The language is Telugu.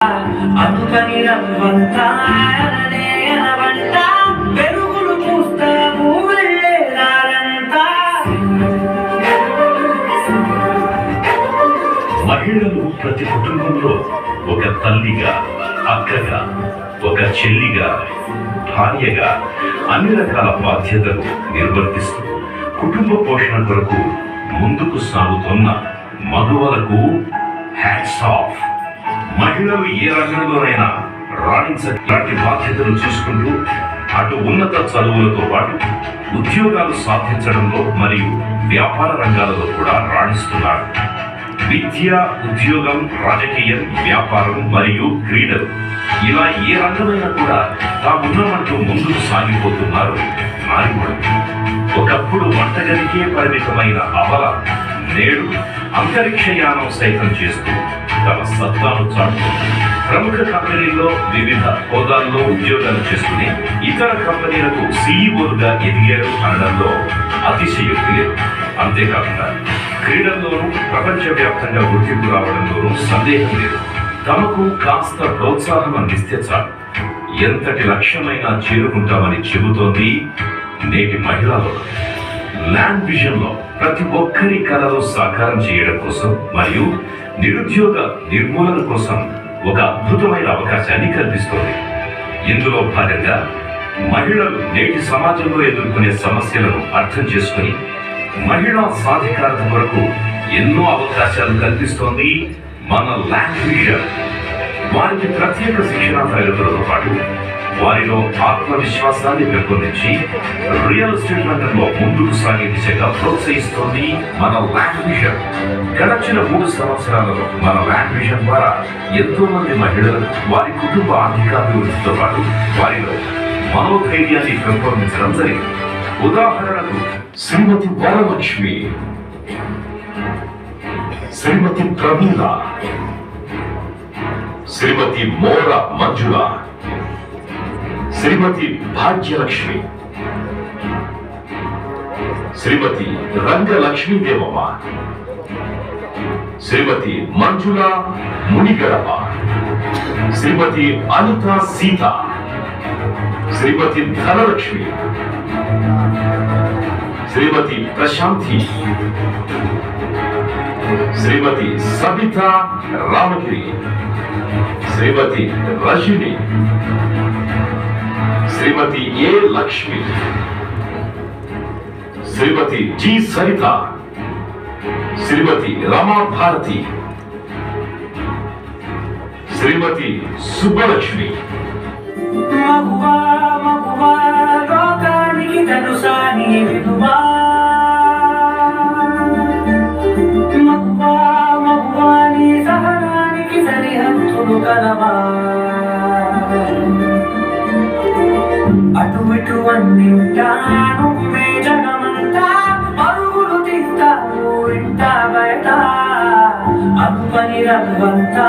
అందుకని రవ్వంతా పూస్తాము వెళ్ళేదారంతా మహిళలు ప్రతి కుటుంబంలో ఒక తల్లిగా అక్కగా ఒక చెల్లిగా భార్యగా అన్ని రకాల బాధ్యతలు నిర్వర్తిస్తూ కుటుంబ పోషణ కొరకు ముందుకు సాగుతున్న మధువలకు హ్యాట్స్ ఆఫ్ మహిళలు ఏ రంగంలోనైనా రాణించలాంటి బాధ్యతలు చూసుకుంటూ అటు ఉన్నత చదువులతో పాటు ఉద్యోగాలు సాధించడంలో మరియు వ్యాపార రంగాలలో కూడా రాణిస్తున్నారు. విద్య ఉద్యోగం రాజకీయం వ్యాపారం మరియు క్రీడలు ఇలా ఏ రంగమైనా కూడా తామున్నామంటూ ముందుకు సాగిపోతున్నారు నాయకుడు ఒకప్పుడు వంటగదికే పరిమితమైన అవల నేడు అంతరిక్షయానం సైతం చేస్తూ తమ సత్తాను చాటు ప్రముఖ కంపెనీల్లో వివిధ హోదాల్లో ఉద్యోగాలు చేసుకుని ఇతర కంపెనీలకు సీఈఓలుగా ఎదిగారు అనడంలో అతిశయోక్తి లేదు. అంతేకాకుండా క్రీడల్లోనూ ప్రపంచవ్యాప్తంగా గుర్తింపు రావడంలోనూ సందేహం లేదు. తమకు కాస్త ప్రోత్సాహం అందిస్తే చాలు. ఎంతటి లక్ష్యమైనా చేరుకుంటామని చెబుతోంది నేటి మహిళలో ల్యాండ్ విజన్లో ప్రతి ఒక్కరి కళలు సాకారం చేయడం కోసం మరియు నిరుద్యోగ నిర్మూలన కోసం ఒక అద్భుతమైన అవకాశాన్ని కల్పిస్తోంది. ఇందులో భాగంగా మహిళలు నేటి సమాజంలో ఎదుర్కొనే సమస్యలను అర్థం చేసుకుని మహిళా సాధికారత కొరకు ఎన్నో అవకాశాలు కల్పిస్తోంది మన ల్యాండ్ విజన్ వారికి ప్రత్యేక శిక్షణ తరగతులతో పాటు వారిలో ఆత్మవిశ్వాసాన్ని పెంపొందించి రియల్ ఎస్టేట్ రంగంలో ముందుకు సాగే దిశగా ప్రోత్సహిస్తోంది మన ల్యాండ్ మిషన్ గడచిన మూడు సంవత్సరాలలో మన ల్యాండ్ మిషన్ ద్వారా ఎంతో మంది మహిళలు వారి కుటుంబ ఆర్థికాభివృద్ధితో పాటు వారిలో మనోధైర్యాన్ని పెంపొందించడం జరిగింది. ఉదాహరణకు శ్రీమతి వరలక్ష్మి శ్రీమతి ప్రమీల శ్రీమతి మోర మంజుల శ్రీమతి భాగ్యలక్ష్మి. శ్రీమతి రంగలక్ష్మీ దేవమ్మ. శ్రీమతి మంజుల మునిగడప. శ్రీమతి అనిత సీత. శ్రీమతి ధనలక్ష్మి. శ్రీమతి ప్రశాంతి. శ్రీమతి సబిత రామగిరి. శ్రీమతి రజని. శ్రీమతి A Lakshmi? Shrimati G Saritha? శ్రీమతి రమా భారతి? శ్రీమతి సుబ్బలక్ష్మి? మగువా మగువా లోకానికి తెలుసా నీ మగువా మగువా సహనానికి సరిహద్దులు కలవా? అటు మీ జగమంతా పరుగులు తీస్తాను ఇంట బయట. అమ్మని రవ్వంతా